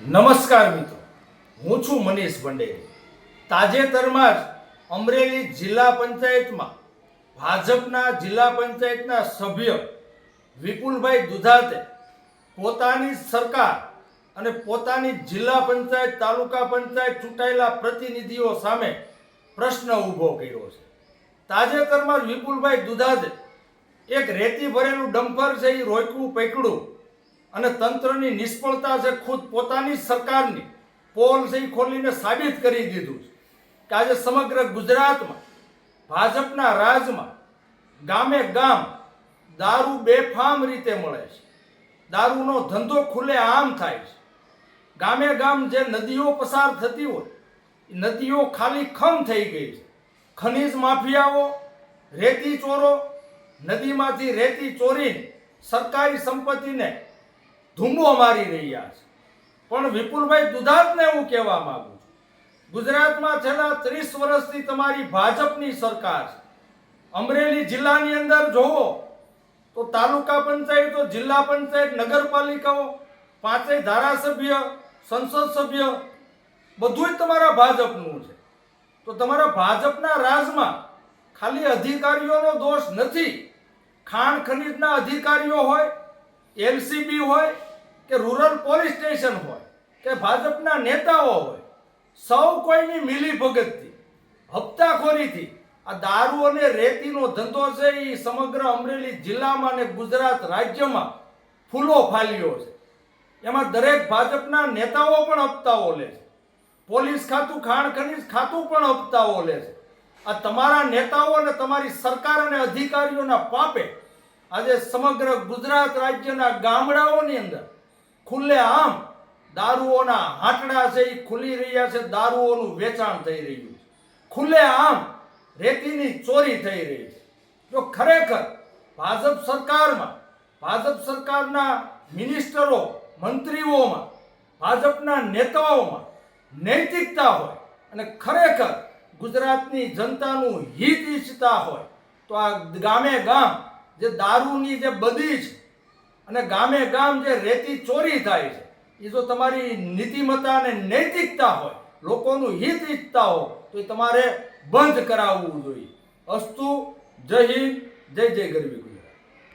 નમસ્કાર મિત્રો. હું છું મનીષ ભંડેરી. તાજેતરમાં જ અમરેલી જિલ્લા પંચાયતમાં ભાજપના જિલ્લા પંચાયતના સભ્ય વિપુલભાઈ દુધાતે પોતાની સરકાર અને પોતાની જિલ્લા પંચાયત, તાલુકા પંચાયત ચૂંટાયેલા પ્રતિનિધિઓ સામે પ્રશ્ન ઊભો કર્યો છે. તાજેતરમાં વિપુલભાઈ દુધાતે એક રેતી ભરેલું ડમ્પર છે એ રોકવું પકડ્યું અને તંત્રની નિષ્ફળતા છે ખુદ પોતાની સરકારની પોલ છે ખોલીને સાબિત કરી દીધું છે કે આજે સમગ્ર ગુજરાતમાં, ભાજપના રાજમાં ગામે ગામ દારૂ બેફામ રીતે મળે છે. દારૂનો ધંધો ખુલ્લે આમ થાય છે. ગામે ગામ જે નદીઓ પસાર થતી હોય નદીઓ ખાલી ખમ થઈ ગઈ છે. ખનીજ માફિયાઓ, રેતી ચોરો, નદીમાંથી રેતી ચોરીને સરકારી સંપત્તિને ધૂમો મારી રહ્યા છે. પણ વિપુલભાઈ દુધાતને હું કહેવા માંગુ છું. ગુજરાતમાં છેલ્લા ત્રીસ વર્ષથી તમારી ભાજપની સરકાર છે. અમરેલી જિલ્લાની અંદર જોવો તો તાલુકા પંચાયતો, જિલ્લા પંચાયત, નગરપાલિકાઓ, પાંચેય ધારાસભ્ય, સંસદ સભ્ય બધું જ તમારા ભાજપનું છે. તો તમારા ભાજપના રાજમાં ખાલી અધિકારીઓનો દોષ નથી. ખાણ ખનીજના અધિકારીઓ હોય એલસીબી હોય કે રૂરલ પોલીસ સ્ટેશન હોય કે ભાજપના નેતાઓ હોય, સૌ કોઈની મિલી ભગતથી હપ્તાખોરીથી આ દારૂ અને રેતીનો ધંધો છે એ સમગ્ર અમરેલી જિલ્લામાં અને ગુજરાત રાજ્યમાં ફૂલો ફાલ્યો છે. એમાં દરેક ભાજપના નેતાઓ પણ હપ્તાઓ લે છે. પોલીસ ખાતું, ખાણ ખનીજ ખાતું પણ હપ્તાઓ લે છે. આ તમારા નેતાઓ અને તમારી સરકાર અને અધિકારીઓના પાપે આજે સમગ્ર ગુજરાત રાજ્યના ગામડાઓની અંદર ખુલ્લે આમ દારૂઓના હાટડા છે એ ખુલી રહ્યા છે, દારૂઓનું વેચાણ થઈ રહ્યું છે. ખુલ્લે આમ રેતીની ચોરી થઈ રહી છે. જો ખરેખર ભાજપ સરકારમાં, ભાજપ સરકારના મિનિસ્ટરો, મંત્રીઓમાં, ભાજપના નેતાઓમાં નૈતિકતા હોય અને ખરેખર ગુજરાતની જનતાનું હિત ઈચ્છતા હોય, તો આ ગામે ગામ જે દારૂની જે બદી છે અને ગામે ગામ જે રેતી ચોરી થાય છે એ જો તમારી નીતિમત્તા અને નૈતિકતા હોય, લોકોનું હિત ઈચ્છતા હો તો એ તમારે બંધ કરાવવું જોઈએ. અસ્તુ, જય હિન્દ, જય જય ગરવી